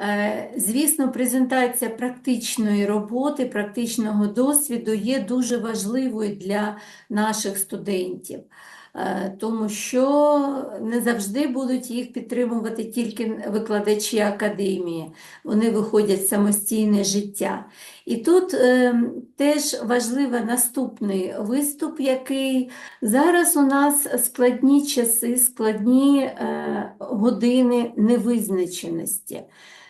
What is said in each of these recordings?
Е, Звісно, презентація практичної роботи, практичного досвіду є дуже важливою для наших студентів, тому що не завжди будуть їх підтримувати тільки викладачі академії, вони виходять в самостійне життя. І тут е, теж важливий наступний виступ, який зараз у нас складні часи, складні е, години невизначеності.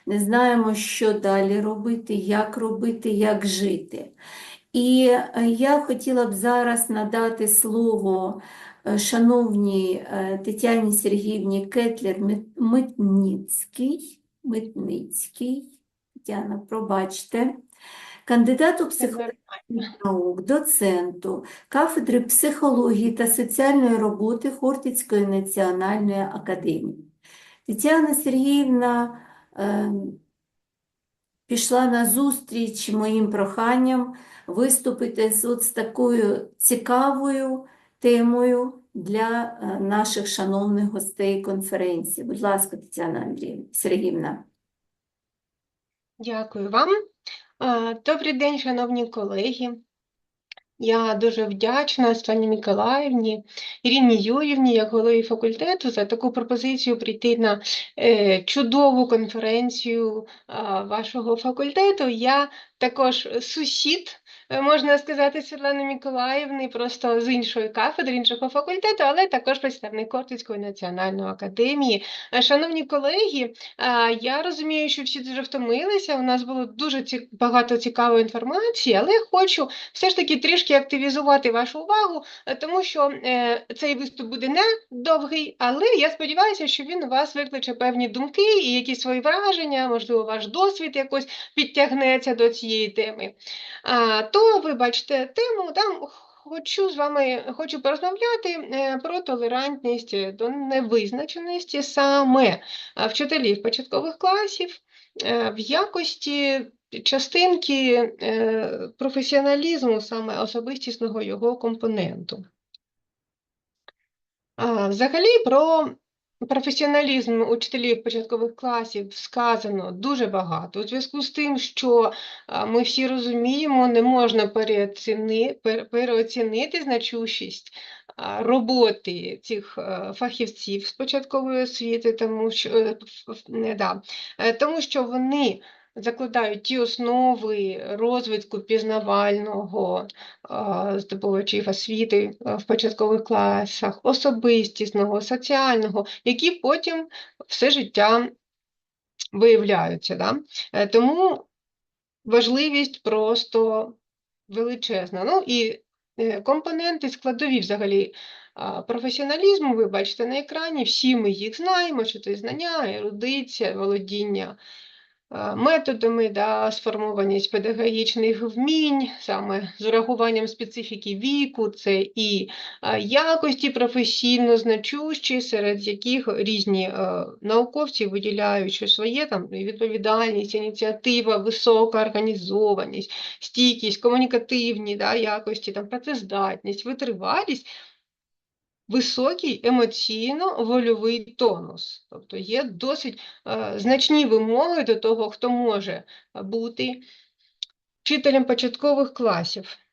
Не знаємо, що далі робити, як робити, як жити. І е, я хотіла б зараз надати слово е, шановній е, Тетяні Сергіївні Кетлер-Митницький. Митницький. Тетяна, пробачте. Кандидату психологічних наук, доценту кафедри психології та соціальної роботи Хортицької національної академії. Тетяна Сергіївна е, пішла на зустріч моїм проханням виступити з, от з такою цікавою темою для е, наших шановних гостей конференції. Будь ласка, Тетяна Андріївна Сергіївна. Дякую вам. Добрий день, шановні колеги. Я дуже вдячна Свані Миколаївні, Іріні Юрівні, як голові факультету, за таку пропозицію прийти на е, чудову конференцію вашого факультету. Я також сусід, е, можна сказати, Світлани Миколаївни, просто з іншої кафедри, іншого факультету, але також представник Кортицької національної академії. Е, Шановні колеги, Я розумію, що всі дуже втомилися. У нас було дуже багато цікавої інформації, але хочу все ж таки трішки активізувати вашу увагу, е, тому що е, цей виступ буде не довгий, але я сподіваюся, що він у вас викличе певні думки і якісь свої враження, можливо, ваш досвід якось підтягнеться до цієї теми. То ви бачите тему там. Хочу з вами хочу порозмовляти е, про толерантність до невизначеності саме е, вчителів початкових класів е, в якості частинки професіоналізму, саме особистісного його компоненту. Взагалі про професіоналізм учителів початкових класів сказано дуже багато. У зв'язку з тим, що ми всі розуміємо, не можна переоціни, переоцінити значущість роботи цих е, фахівців з початкової освіти, тому що, е, да, е, тому що вони закладають ті основи розвитку пізнавального здобувачів освіти в початкових класах, особистісного, соціального, які потім все життя виявляються. Да? Е, Тому важливість просто величезна. Ну і е, компоненти складові взагалі професіоналізму, ви бачите на екрані, всі ми їх знаємо, що це знання, ерудиція, володіння методами, да, сформованість педагогічних вмінь, саме з урахуванням специфіки віку, це і якості професійно значущі, серед яких різні науковці виділяють, своє там відповідальність, ініціатива, висока організованість, стійкість, комунікативні да, якості, там, працездатність, витривалість, високий емоційно-вольовий тонус. Тобто є досить е, значні вимоги до того, хто може бути вчителем початкових класів.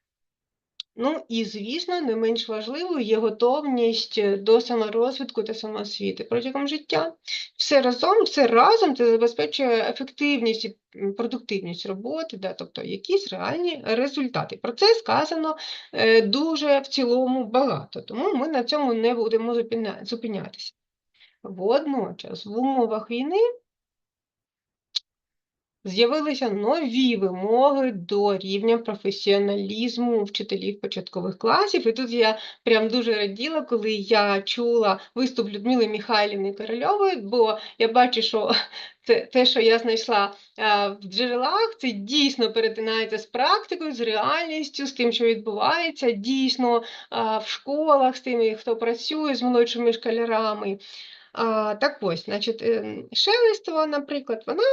Ну і, звісно, не менш важливою є готовність е, до саморозвитку та самоосвіти протягом життя. Все разом, все разом це забезпечує ефективність і продуктивність роботи, да, тобто якісь реальні результати. Про це сказано е, дуже в цілому багато, тому ми на цьому не будемо зупиня- зупинятися. Водночас, в умовах війни З'явилися нові вимоги до рівня професіоналізму вчителів початкових класів. І тут я прям дуже раділа, коли я чула виступ Людмили Михайлівни Корольової, бо я бачу, що це те, що я знайшла а, в джерелах, це дійсно перетинається з практикою, з реальністю, з тим, що відбувається дійсно а, в школах, з тими, хто працює з молодшими школярами. А, так ось, значить, ем, Шелестова, наприклад, вона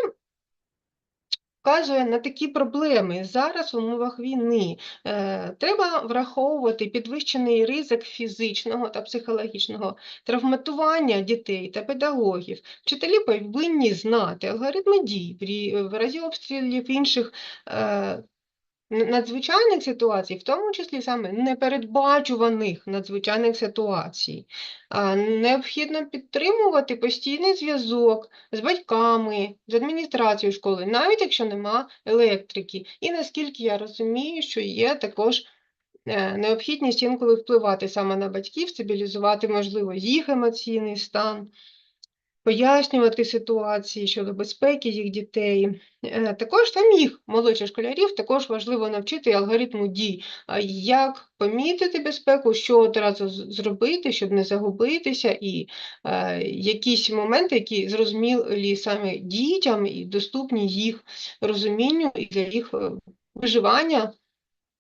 вказує на такі проблеми зараз в умовах війни. Е, Треба враховувати підвищений ризик фізичного та психологічного травматування дітей та педагогів. Вчителі повинні знати алгоритми дій в в разі обстрілів інших е, надзвичайних ситуацій, в тому числі саме непередбачуваних надзвичайних ситуацій. Необхідно підтримувати постійний зв'язок з батьками, з адміністрацією школи, навіть якщо нема електрики. І наскільки я розумію, що є також е, необхідність інколи впливати саме на батьків, стабілізувати, можливо, їх емоційний стан, пояснювати ситуації щодо безпеки їх дітей. Е, Також самих молодших школярів також важливо навчити алгоритму дій, як помітити безпеку, що одразу зробити, щоб не загубитися, і е, якісь моменти, які зрозумілі саме дітям і доступні їх розумінню і для їх е, виживання,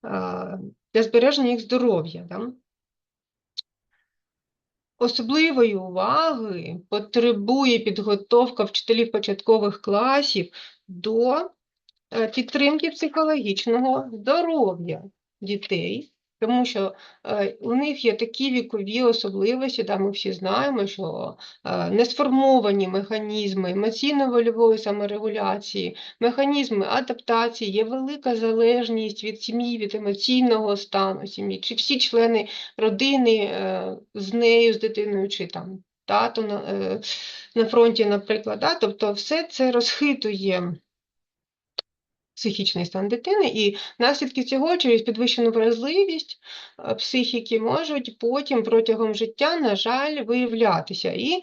е, для збереження їх здоров'я. Да? Особливої уваги потребує підготовка вчителів початкових класів до е, підтримки психологічного здоров'я дітей, тому що е, у них є такі вікові особливості, да, ми всі знаємо, що е, не сформовані механізми емоційно-вольової саморегуляції, механізми адаптації, є велика залежність від сім'ї, від емоційного стану сім'ї, чи всі члени родини е, з нею, з дитиною, чи там тато на, на фронті, наприклад. Да? Тобто все це розхитує психічний стан дитини, і наслідки цього через підвищену вразливість е, психіки можуть потім протягом життя, на жаль, виявлятися. І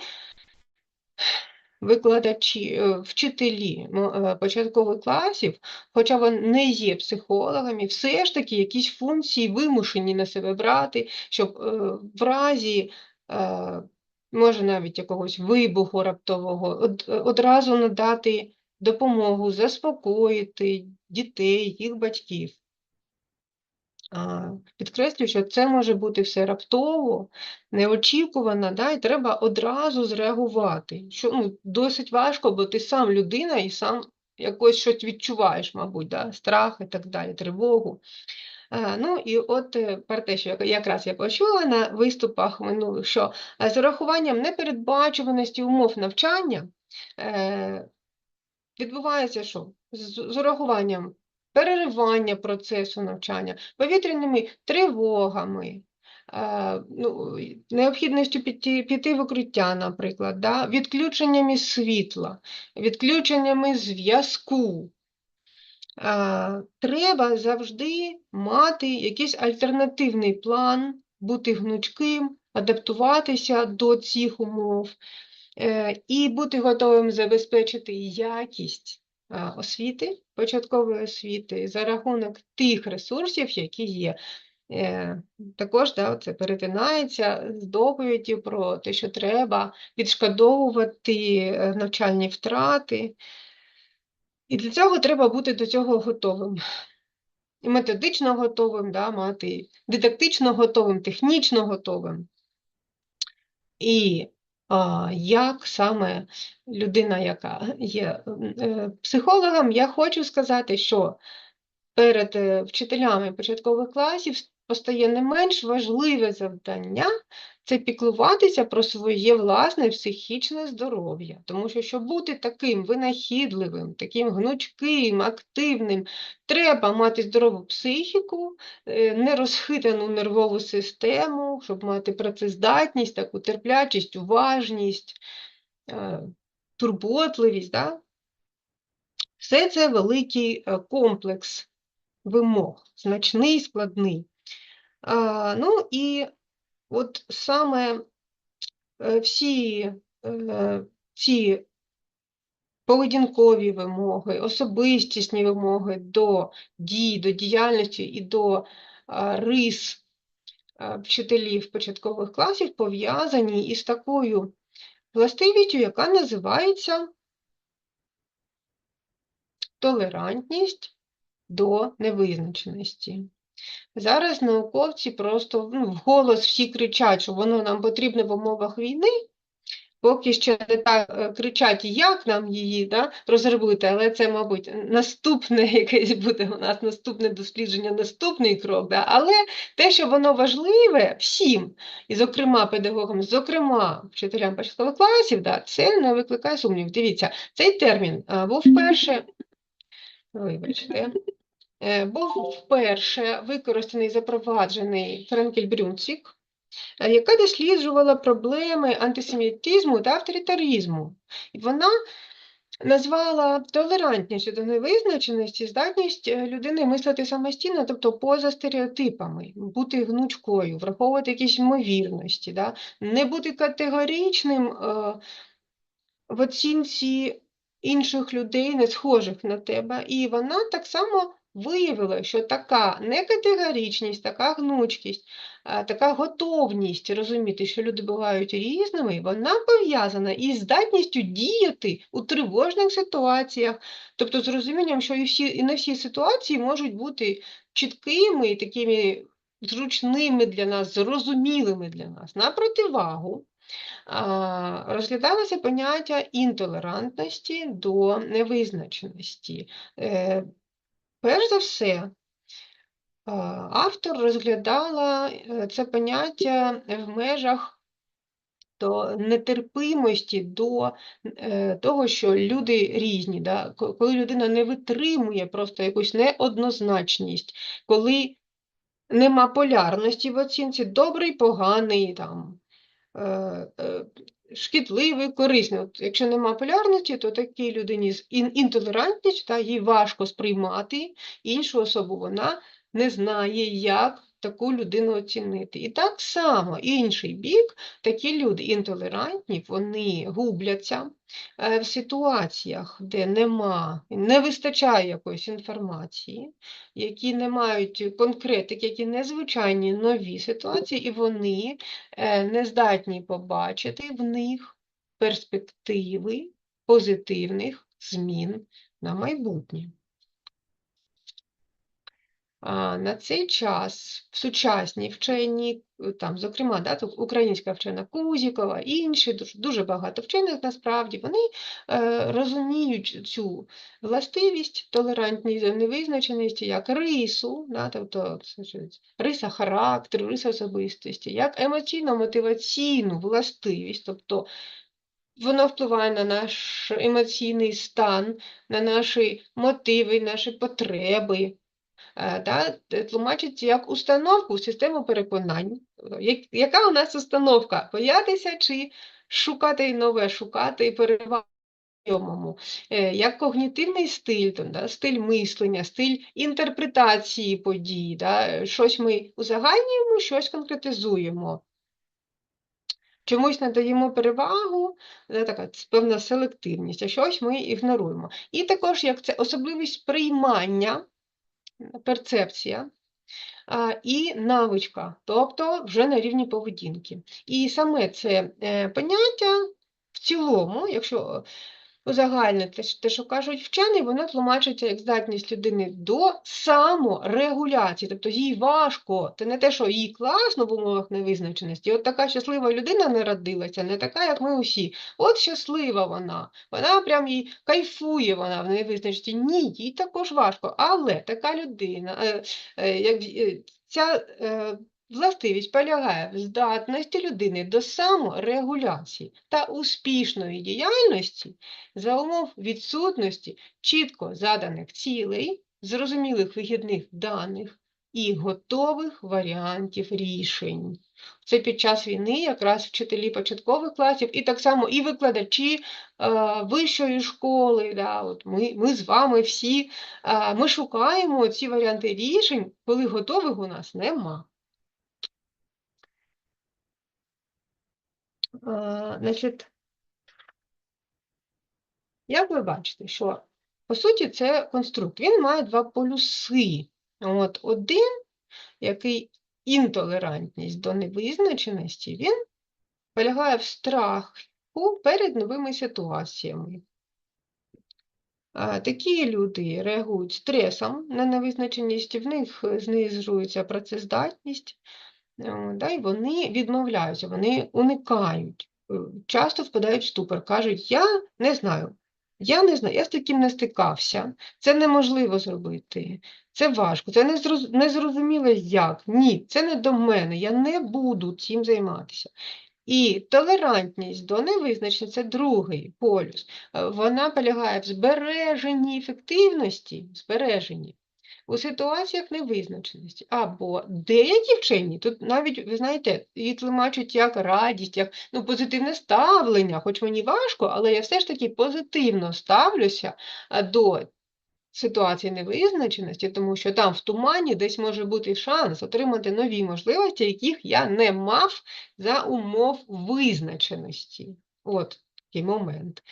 викладачі, е, вчителі е, початкових класів, хоча вони не є психологами, все ж таки якісь функції вимушені на себе брати, щоб в разі, може навіть якогось вибуху раптового, од- одразу надати допомогу, заспокоїти дітей, їх батьків. Підкреслюю, що це може бути все раптово, неочікувано, да, і треба одразу зреагувати. Що ну, досить важко, бо ти сам людина і сам якось щось відчуваєш, мабуть, да, страх і так далі, тривогу. А, Ну і от е, про те, що якраз я почула на виступах минулих, що з урахуванням непередбачуваності умов навчання е, відбувається що? З, з урахуванням переривання процесу навчання, повітряними тривогами, е, ну, необхідністю піти, піти в укриття, наприклад, да? відключеннями світла, відключеннями зв'язку. Е, Треба завжди мати якийсь альтернативний план, бути гнучким, адаптуватися до цих умов і бути готовим забезпечити якість е, освіти, початкової освіти за рахунок тих ресурсів, які є. Е, Також да, це перетинається з доповіді про те, що треба відшкодовувати е, навчальні втрати. І для цього треба бути до цього готовим. І методично готовим, да, мати дидактично готовим, технічно готовим. І як саме людина, яка є е, психологом, я хочу сказати, що перед е, вчителями початкових класів постає не менш важливе завдання це піклуватися про своє власне психічне здоров'я. Тому що, щоб бути таким винахідливим, таким гнучким, активним, треба мати здорову психіку, е, нерозхитану нервову систему, щоб мати працездатність, таку терплячість, уважність, е, турботливість. Да? Все це великий е, комплекс вимог, значний, складний. Ну і от саме е, всі ці поведінкові вимоги, особистісні вимоги до дій, до діяльності і до рис вчителів початкових класів пов'язані із такою властивістю, яка називається толерантність до невизначеності. Зараз науковці просто ну, вголос всі кричать, що воно нам потрібно в умовах війни, Поки ще не так е, кричать, як нам її да, розробити, але це, мабуть, наступне якесь буде у нас наступне дослідження, наступний крок. Да? Але те, що воно важливе всім, і, зокрема, педагогам, зокрема, вчителям початкових класів, да, це не викликає сумнів. Дивіться, цей термін був вперше, вибачте, був вперше використаний, запроваджений Френкель Брюнцік, е, яка досліджувала проблеми антисемітизму та авторитаризму. І вона назвала толерантністю до невизначеності здатність е, людини мислити самостійно, тобто поза стереотипами, бути гнучкою, враховувати якісь ймовірності, да? не бути категоричним е, в оцінці інших людей, не схожих на тебе. І вона так само виявила, що така некатегоричність, така гнучкість, така готовність розуміти, що люди бувають різними, вона пов'язана із здатністю діяти у тривожних ситуаціях, тобто з розумінням, що і, всі, і не всі ситуації можуть бути чіткими і такими зручними для нас, зрозумілими для нас. На противагу розглядалося поняття інтолерантності до невизначеності. Е, Перш за все, автор розглядала е, це поняття в межах до нетерпимості до е, того, що люди різні, да? коли людина не витримує просто якусь неоднозначність, коли нема полярності в оцінці, добрий, поганий, там, е, е, шкідливий, корисний. От, якщо нема полярності, то такій людині з ін- інтолерантністю, та, їй важко сприймати іншу особу, вона не знає, як таку людину оцінити. І так само інший бік, такі люди інтолерантні, вони губляться е, в ситуаціях, де нема, не вистачає якоїсь інформації, які не мають конкретики, які незвичайні нові ситуації, і вони е, не здатні побачити в них перспективи позитивних змін на майбутнє. На цей час в сучасній вчені, е, там, зокрема, да, українська вчена Кузікова, інші, дуже, дуже багато вчених насправді, вони е, розуміють цю властивість, толерантність до невизначеності як рису, да, тобто риса характеру, риса особистості, як емоційно-мотиваційну властивість, тобто Воно впливає на наш емоційний стан, на наші мотиви, наші потреби. Е, да, т- тлумачить як установку, систему переконань. Е, Яка у нас установка? Боятися чи шукати нове, шукати перевагу в? Е, Як когнітивний стиль, там, да, стиль мислення, стиль інтерпретації подій. Да? Щось ми узагальнюємо, щось конкретизуємо. Чомусь надаємо перевагу, да, така певна селективність, а щось ми ігноруємо. І також як це особливість приймання, перцепція і навичка, тобто вже на рівні поведінки. І саме це е, поняття в цілому, якщо узагальнити те, що кажуть вчені, воно тлумачиться як здатність людини до саморегуляції, тобто їй важко, це не те, що їй класно в умовах невизначеності. От така щаслива людина народилася, не така, як ми усі. От щаслива вона, вона прям їй кайфує вона в невизначеності. Ні, їй також важко. Але така людина, е, е, як, е, ця властивість полягає в здатності людини до саморегуляції та успішної діяльності за умов відсутності чітко заданих цілей, зрозумілих вихідних даних і готових варіантів рішень. Це під час війни якраз вчителі початкових класів і так само і викладачі е, вищої школи. Да, от ми, ми з вами всі е, ми шукаємо ці варіанти рішень, коли готових у нас нема. Значить, як ви бачите, що по суті це конструкт. Він має два полюси. От один, який інтолерантність до невизначеності, він полягає в страху перед новими ситуаціями. Такі люди реагують стресом на невизначеність, в них е, знижується працездатність, е, да, і вони відмовляються, вони уникають часто впадають в ступор, кажуть, я не знаю, я не знаю, я з таким не стикався, це неможливо зробити, це важко, це не зроз- не зрозуміло як. Ні, це не до мене, я не буду цим займатися. І толерантність до невизначення це другий полюс. Е, Вона полягає в збереженні ефективності, збереженні у ситуаціях невизначеності. Або деякі вчені, тут навіть, ви знаєте, її тлумачать як радість, як ну, позитивне ставлення, хоч мені важко, але я все ж таки позитивно ставлюся до ситуації невизначеності, тому що там в тумані десь може бути шанс отримати нові можливості, яких я не мав за умов визначеності. От такий момент.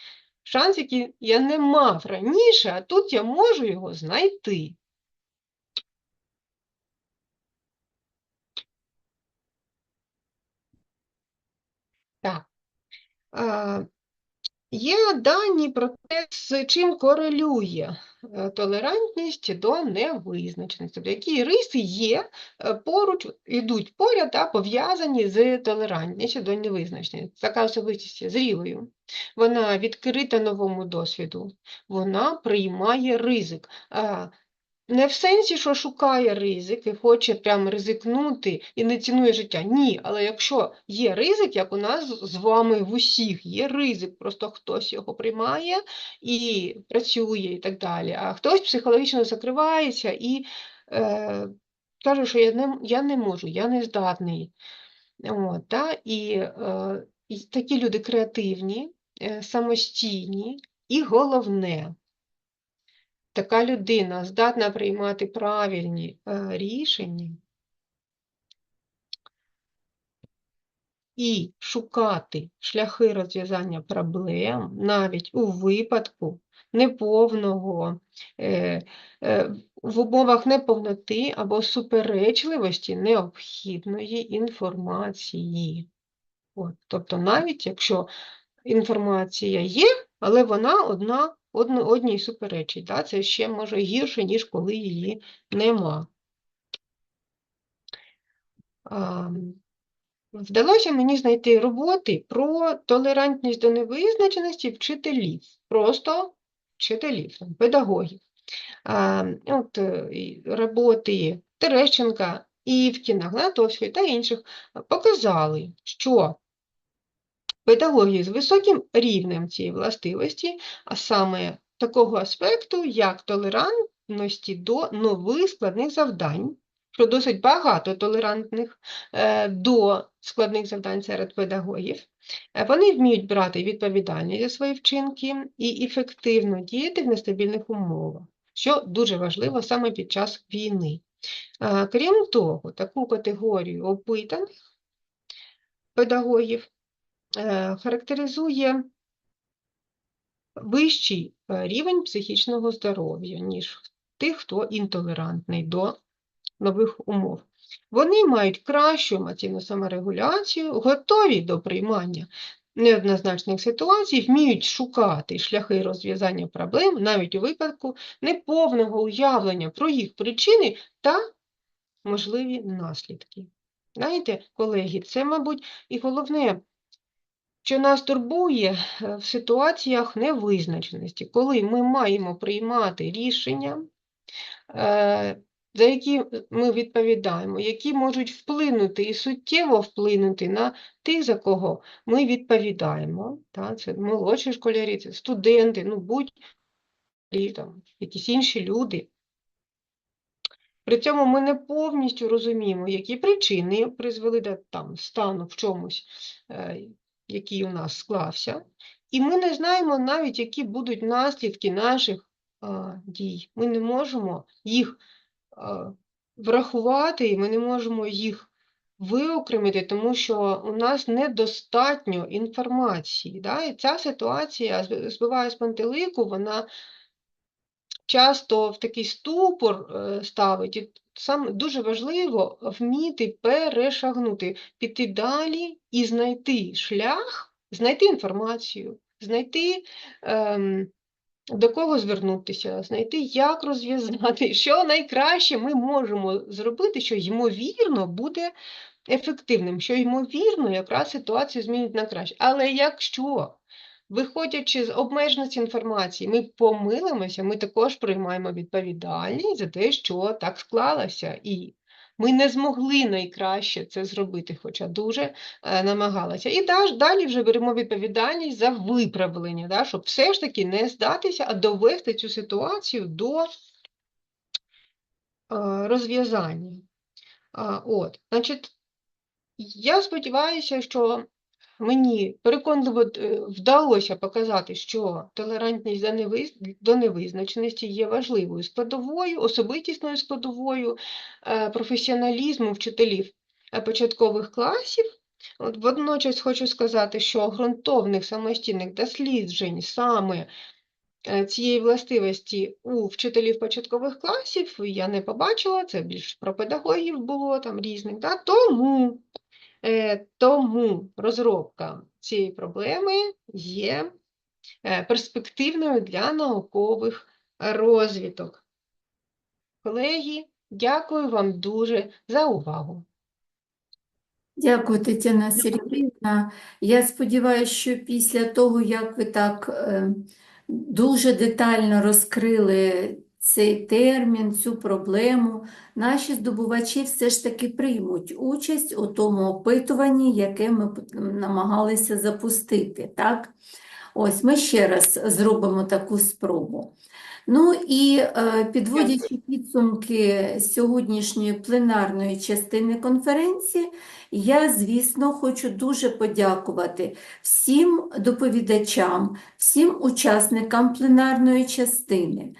Шанс, який я не мав раніше, а тут я можу його знайти. Так. Е, Є дані про те, з чим корелює е, толерантність до невизначеності. Тобто, які риси є е, поруч, йдуть поряд та пов'язані з толерантністю до невизначеності. Така особистість є зрілою. Вона відкрита новому досвіду, вона приймає ризик. Не в сенсі, що шукає ризик і хоче прям ризикнути і не цінує життя. Ні, але якщо є ризик, як у нас з вами в усіх є ризик, просто хтось його приймає і працює і так далі, а хтось психологічно закривається і е, каже, що я не, я не можу, я не здатний. От, та? І, е, і такі люди креативні, е, самостійні і головне така людина здатна приймати правильні е, рішення і шукати шляхи розв'язання проблем навіть у випадку неповного, е, е, в умовах неповноти або суперечливості необхідної інформації. От, тобто навіть якщо інформація є, але вона одна одній суперечить. Да? Це ще може гірше, ніж коли її нема. Вдалося мені знайти роботи про толерантність до невизначеності вчителів, просто вчителів, педагогів. От, е, роботи Терещенка, Івкіна, Гнатовської та інших показали, що педагоги з високим рівнем цієї властивості, а саме такого аспекту, як толерантності до нових складних завдань, що досить багато толерантних е, до складних завдань серед педагогів. Е, Вони вміють брати відповідальність за свої вчинки і ефективно діяти в нестабільних умовах, що дуже важливо саме під час війни. Е, Крім того, таку категорію опитаних педагогів характеризує вищий е, рівень психічного здоров'я, ніж тих, хто інтолерантний до нових умов. Вони мають кращу емоційну саморегуляцію, готові до приймання неоднозначних ситуацій, вміють шукати шляхи розв'язання проблем навіть у випадку неповного уявлення про їх причини та можливі наслідки. Знаєте, колеги, це, мабуть, і головне, що нас турбує е, в ситуаціях невизначеності, коли ми маємо приймати рішення, е, за які ми відповідаємо, які можуть вплинути і суттєво вплинути на тих, за кого ми відповідаємо. Це молодші школярі, це студенти, ну будь-які там, якісь інші люди. При цьому ми не повністю розуміємо, які причини призвели до там, стану в чомусь, е, який у нас склався, і ми не знаємо навіть, які будуть наслідки наших а, дій. Ми не можемо їх а, врахувати, і ми не можемо їх виокремити, тому що у нас недостатньо інформації. Да? І ця ситуація збиває з пантелику, вона часто в такий ступор е, ставить. Саме дуже важливо вміти перешагнути, піти далі і знайти шлях, знайти інформацію, знайти ем, до кого звернутися, знайти, як розв'язати, що найкраще ми можемо зробити, що ймовірно буде ефективним, що, ймовірно, якраз ситуацію змінить на краще. Але якщо, виходячи з обмеженості інформації, ми помилимося, ми також приймаємо відповідальність за те, що так склалося, і ми не змогли найкраще це зробити, хоча дуже е, намагалися. І далі вже беремо відповідальність за виправлення, да, щоб все ж таки не здатися, а довести цю ситуацію до е, розв'язання. От, значить, я сподіваюся, що мені переконливо е, вдалося показати, що толерантність до невиз- до невизначеності є важливою складовою, особистісною складовою е, професіоналізму вчителів е, початкових класів. От водночас хочу сказати, що ґрунтовних самостійних досліджень саме цієї властивості у вчителів початкових класів я не побачила, це більш про педагогів було там різних. Да? Тому, тому розробка цієї проблеми є е, перспективною для наукових розвиток. Колеги, дякую вам дуже за увагу. Дякую, Тетяна Сергіївна. Я сподіваюся, що після того, як ви так е, дуже детально розкрили цей термін, цю проблему, наші здобувачі все ж таки приймуть участь у тому опитуванні, яке ми намагалися запустити. Так? Ось ми ще раз зробимо таку спробу. Ну і е, підводячи підсумки сьогоднішньої пленарної частини конференції, я, звісно, хочу дуже подякувати всім доповідачам, всім учасникам пленарної частини.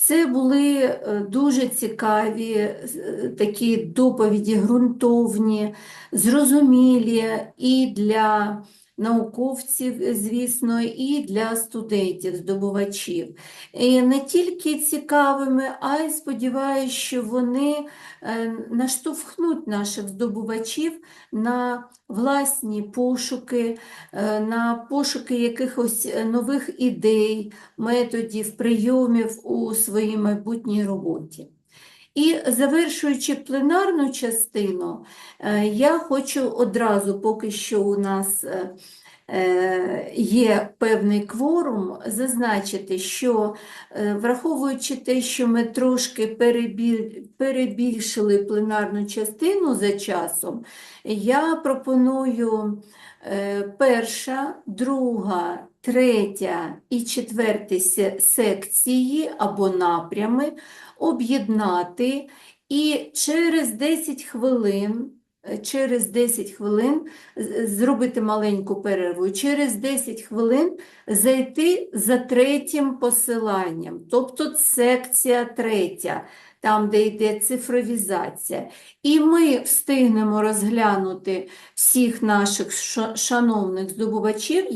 Це були е, дуже цікаві е, такі доповіді, ґрунтовні, зрозумілі і для науковців, звісно, і для студентів, здобувачів. І не тільки цікавими, а й сподіваюся, що вони е, наштовхнуть наших здобувачів на власні пошуки, е, на пошуки якихось нових ідей, методів, прийомів у своїй майбутній роботі. І завершуючи пленарну частину, е, я хочу одразу, поки що у нас е, е, є певний кворум, зазначити, що враховуючи те, що ми трошки перебільшили пленарну частину за часом, я пропоную перша, друга, третя і четверта секції або напрями об'єднати і через 10 хвилин, е, через 10 хвилин зробити маленьку перерву, через 10 хвилин зайти за третім посиланням, тобто секція третя, там, де йде цифровізація. І ми встигнемо розглянути всіх наших шановних здобувачів,